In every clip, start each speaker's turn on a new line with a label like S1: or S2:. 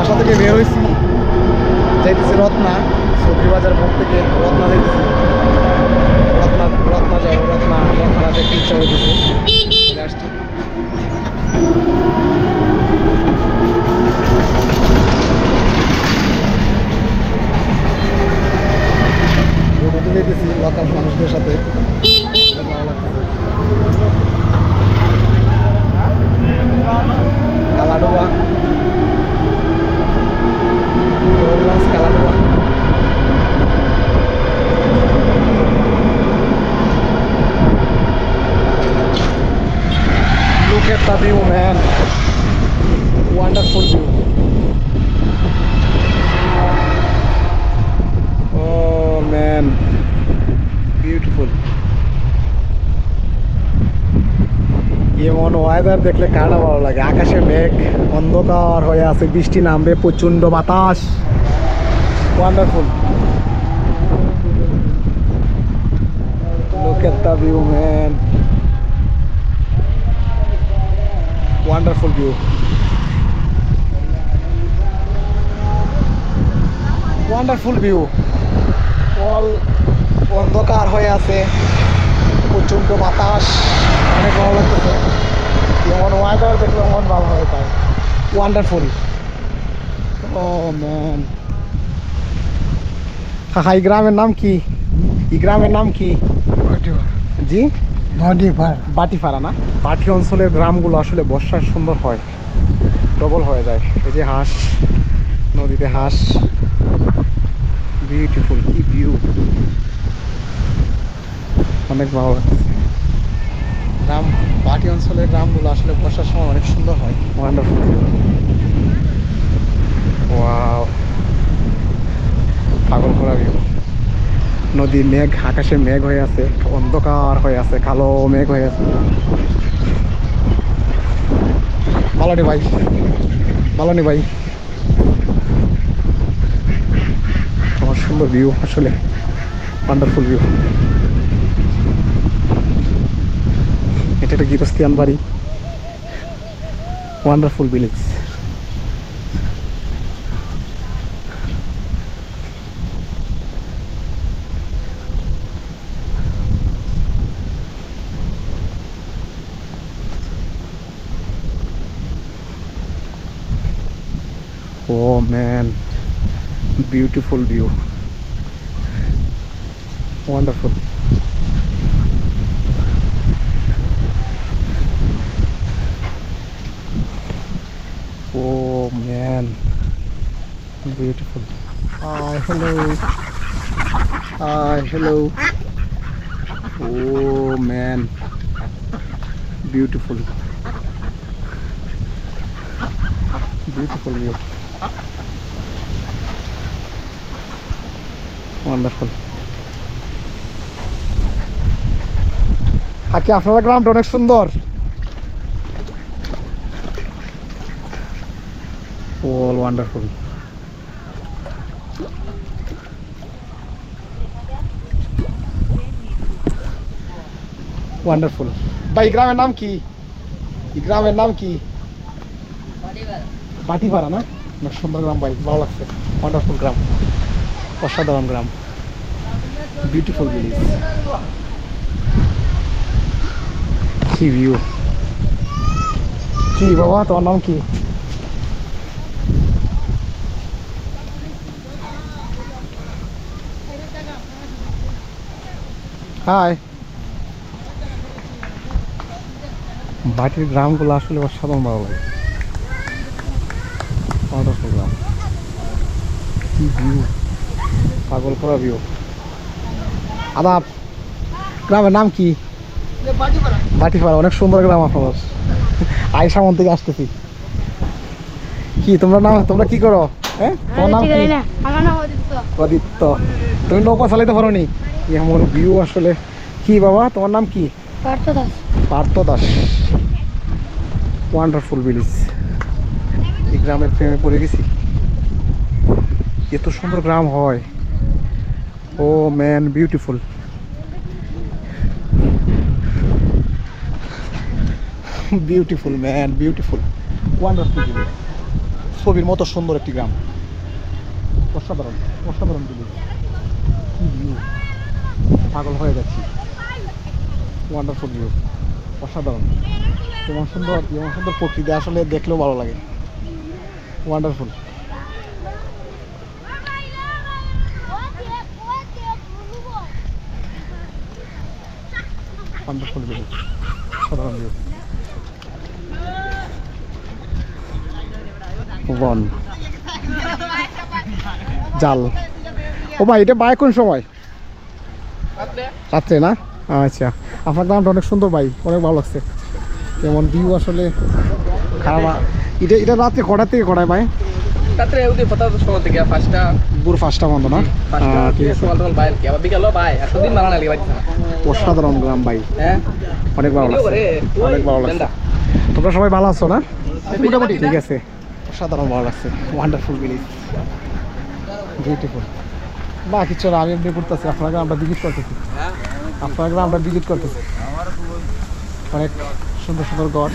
S1: বাসা থেকে বের হয়েছি। যাইতেছি রত্না সবজি বাজার মোড় থেকে রত্না যাইতেছি। রত্না রত্না যাব, রত্না রত্না দেখতে ইচ্ছা চলে আসছি। ঘুরতে যেতেছি লোকাল মানুষদের সাথে ভালো লাগতেছে। Kaladoba Roland Caladora. Look at the view, man. Wonderful view. Oh, man. Beautiful. এমন ওয়েদার দেখলে কারা ভালো লাগে আকাশে মেঘ অন্ধকার হয়ে আছে বৃষ্টি নামবে প্রচণ্ড বাতাস wonderful Look at the view, man. Wonderful. Wonderful view All অন্ধকার হয়ে আছে। প্রচণ্ড বাতাস। অনেক ভালো লাগতেছে। যেমন ওয়েদার দেখলে মন ভালো হয়ে যায় ওয়ান্ডারফুল ও ম্যান কাকা এই গ্রামের নাম কি? এই গ্রামের নাম কি? জি? বাটিপাড়া না? বাটি অঞ্চলের গ্রামগুলো আসলে বর্ষায় সুন্দর হয়। ডবল হয়ে যায়। এই যে হাঁস নদীতে হাঁস। বিউটিফুল কি ভিউ অনেক ভালো লাগছে। গ্রাম বাটি অঞ্চলের গ্রামগুলো আসলে বর্ষার সময় অনেক সুন্দর হয়। ওয়ান্ডারফুল ওয়াও পাগল করা ভিউ নদী মেঘ আকাশে মেঘ হয়ে আছে অন্ধকার হয়ে আছে কালো মেঘ হয়ে আছে। ভালো ভাই। ভালো নি ভাই আমার সুন্দর ভিউ আসলে ওয়ান্ডারফুল ভিউ এটা একটা গিরস্তিয়ান বাড়ি। Wonderful village Oh man, beautiful view. wonderful. Oh man. Beautiful. Hi hello. Hi hello. Oh man. Beautiful. Beautiful view. Wonderful. আকি আপনারা গ্রামটা অনেক সুন্দর। অল ওয়ান্ডারফুল ওয়ান্ডারফুল ভাই গ্রামের নাম কি? এই গ্রামের নাম কি? বাটিপাড়া। না? অনেক সুন্দর গ্রাম ভাই ভালো লাগছে। ওয়ান্ডারফুল গ্রাম। অসাধারণ গ্রাম। বিউটিফুল ভিলেজ কি ভিউ কি বাবা, তোমার নাম কি? হাই বাটির গ্রামগুলো আসলে অসাধারণ ভালো লাগে। ওয়ান্ডারফুল গ্রাম। কি পাগল করা ভিউ আদাব, গ্রামের নাম কি? বাটিপাড়া অনেক সুন্দর গ্রাম আপনার। আইসা মন থেকে আসতেছি। কি তোমরা নাম তোমরা কি করো? হ্যাঁ? তোমার নাম কি?
S2: অদিত্য।
S1: তুমি নৌকা চালাইতে পারো নি এমন ভিউ আসলে? কি বাবা তোমার নাম কি?
S2: পার্থ দাস।
S1: পার্থ দাস। ওয়ান্ডারফুল ভিলেজ এই গ্রামের প্রেমে পড়ে গেছি। এত সুন্দর গ্রাম হয়। ও man beautiful beautiful man beautiful wonderful village ছবির মতো সুন্দর একটি গ্রাম। অসাধারণ অসাধারণ ভিলেজ কি ভিউ পাগল হয়ে যাচ্ছি। ওয়ান্ডারফুল ভিউ অসাধারণ। এমন সুন্দর যেমন সুন্দর প্রকৃতি আসলে দেখলেও ভালো লাগে। ওয়ান্ডারফুল ওয়ান্ডারফুল ভিউ অসাধারণ ভিউ বন। জাল। ও ভাই এটা বাই কোন সময়? রাত্রে না? আচ্ছা। আপনার গ্রামটা অনেক সুন্দর ভাই অনেক ভালো লাগছে। যেমন ভিউ আসলে? খারাপ এটা এটা রাত্রে কটা থেকে কটায় ভাই?
S3: রাত্রে উঠে কথা সময় থেকে পাঁচটা।
S1: পাঁচটা বন্ধ না? ঠিক আছে।
S3: সকাল সকাল কি আবার বিকালও বাই এতদিন বানানো লাগে বাড়িতে
S1: অসাধারণ গ্রাম ভাই।
S3: হ্যাঁ?
S1: অনেক ভালো লাগছে। অনেক ভালো লাগছে। তোমরা সবাই ভালো আছো না?
S3: মোটামুটি।
S1: ঠিক আছে। অসাধারণ ভালো লাগছে ওয়ান্ডারফুল ভিলেজ বিউটিফুল বা কিছু না আমি এমনি করতেছি আপনার গ্রামটা ভিজিট করতেছি। আপনার গ্রামটা ভিজিট করতেছি। অনেক সুন্দর সুন্দর গড়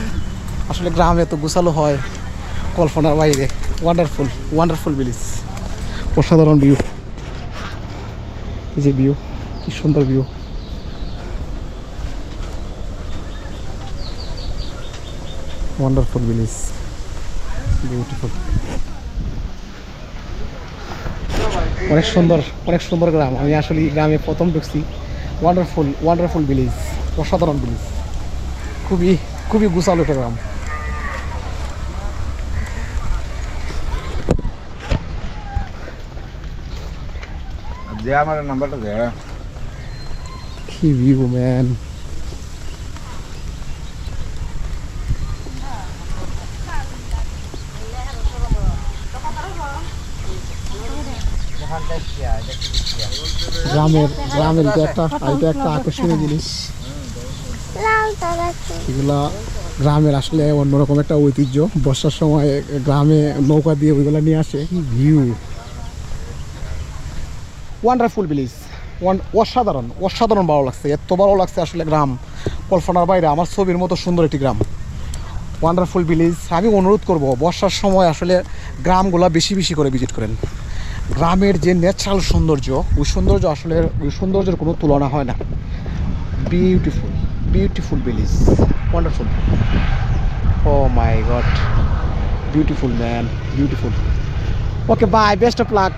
S1: আসলে গ্রামে তো গোছালো হয় কল্পনার বাইরে। ওয়ান্ডারফুল ওয়ান্ডারফুল ভিলেজ অসাধারণ ভিউ এই যে ভিউ কি সুন্দর ভিউ ওয়ান্ডারফুল ভিলেজ বিউটিফুল অনেক সুন্দর অনেক সুন্দর গ্রাম। আমি আসলে গ্রামে প্রথম ঢুকছি। ওয়ান্ডারফুল ওয়ান্ডারফুল ভিলেজ অসাধারণ ভিলেজ খুবই খুবই গুছালো একটা গ্রাম।
S4: আমার নাম্বারটা দে।
S1: কি ভিউ ম্যান গ্রামের গ্রামের এটা একটা এটা একটা আকর্ষণীয় জিনিস। এগুলা গ্রামের আসলে অন্যরকম একটা ঐতিহ্য। বর্ষার সময় গ্রামে নৌকা দিয়ে ওইগুলা নিয়ে আসে। ভিউ ওয়ান্ডারফুল ভিলেজ ওয়ান অসাধারণ অসাধারণ ভালো লাগছে। এত ভালো লাগছে আসলে গ্রাম। কল্পনার বাইরে, আমার ছবির মতো সুন্দর একটি গ্রাম। ওয়ান্ডারফুল ভিলেজ আমি অনুরোধ করব, বর্ষার সময় আসলে গ্রামগুলা বেশি বেশি করে ভিজিট করেন। গ্রামের যে ন্যাচারাল সৌন্দর্য, ওই সৌন্দর্য আসলে, ওই সৌন্দর্যের কোনো তুলনা হয় না। Beautiful beautiful village wonderful oh my God beautiful man beautiful okay bye best of luck